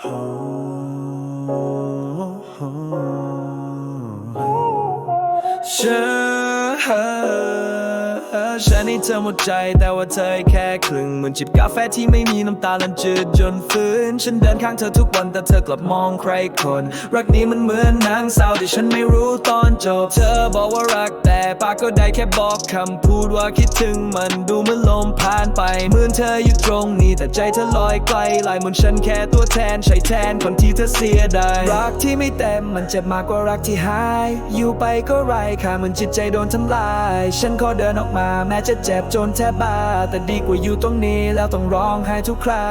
ฉันฉันให้เธอหมดใจแต่ว่าเธอแค่ครึ่งเหมือนจิบกาแฟที่ไม่มีน้ำตาลันจืดจนฟื้น ฉันเดินข้างเธอทุกวันแต่เธอกลับมองใครคน รักนี้มันเหมือนนางสาวที่ฉันไม่รู้ตอนจบ เธอบอกว่ารักแต่ปากก็ได้แค่บอกคำพูดว่าคิดถึงมันดูเหมือนลมผ่าน ไปเหมือนเธออยู่ตรงนี้ แต่ใจเธอลอยไกลลายเหมือนฉันแค่ตัวแทนใช่แทนคนที่เธอเสียดายรักที่ไม่เต็มมันเจ็บมากกว่ารักที่หาย อยู่ไปก็ไร้ค่าเหมือนจิตใจโดนทำลาย ฉันขอเดินออกมาแม้จะเจ็บจนแทบบ้า แต่ดีกว่าอยู่ตรงนี้แล้วต้องร้องไห้ทุกครา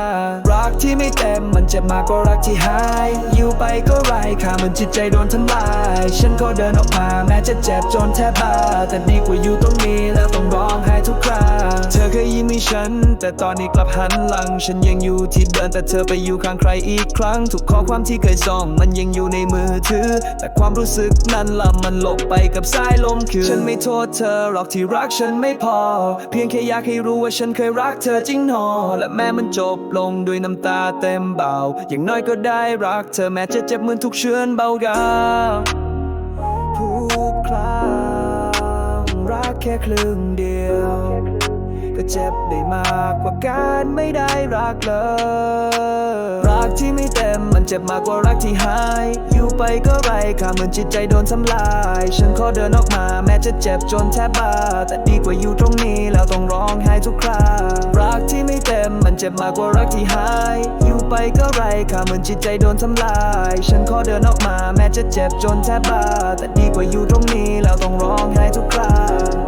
รักที่ไม่เต็มมันเจ็บมากกว่ารักที่หาย อยู่ไปก็ไร้ค่าเหมือนจิตใจโดนทำลาย ฉันขอเดินออกมาแม้จะเจ็บจนแทบบ้า แต่ดีกว่าอยู่ตรงนี้แล้วต้องันแต่ตอนนี้กลับหันหลัง ฉันยังอยู่ที่เดินแต่เธอไปอยู่ข้างใครอีกครั้ง ทุกข้อความที่เคยส่งมันยังอยู่ในมือถือ แต่ความรู้สึกนั้นละมันหลบไปกับสายลมคือ ฉันไม่โทษเธอหรอกที่รักฉันไม่พอ เพียงแค่อยากให้รู้ว่าฉันเคยรักเธอจริงหนอ และแม้มันจบลงด้วยน้ำตาเต็มเบา อย่างน้อยก็ได้รักเธอแม้จะเจ็บเหมือนทุกเชือนเบากาทุกครั้งรักแค่ครึ่งเดียว ก็เจ็บได้มากกว่าการไม่ได้รักเลย รักที่ไม่เต็มมันเจ็บมากกว่ารักที่หาย อยู่ไปก็ไรค่าเหมือนจิตใจโดนทำลาย ฉันขอเดินออกมาแม้จะเจ็บจนแทบบ้า แต่ดีกว่าอยู่ตรงนี้แล้วต้องร้องไห้ทุกครารักที่ไม่เต็มมันเจ็บมากกว่ารักที่หาย อยู่ไปก็ไรค่าเหมือนจิตใจโดนทำลาย ฉันขอเดินออกมาแม้จะเจ็บจนแทบบ้า แต่ดีกว่าอยู่ตรงนี้แล้วต้องร้องไห้ทุกครา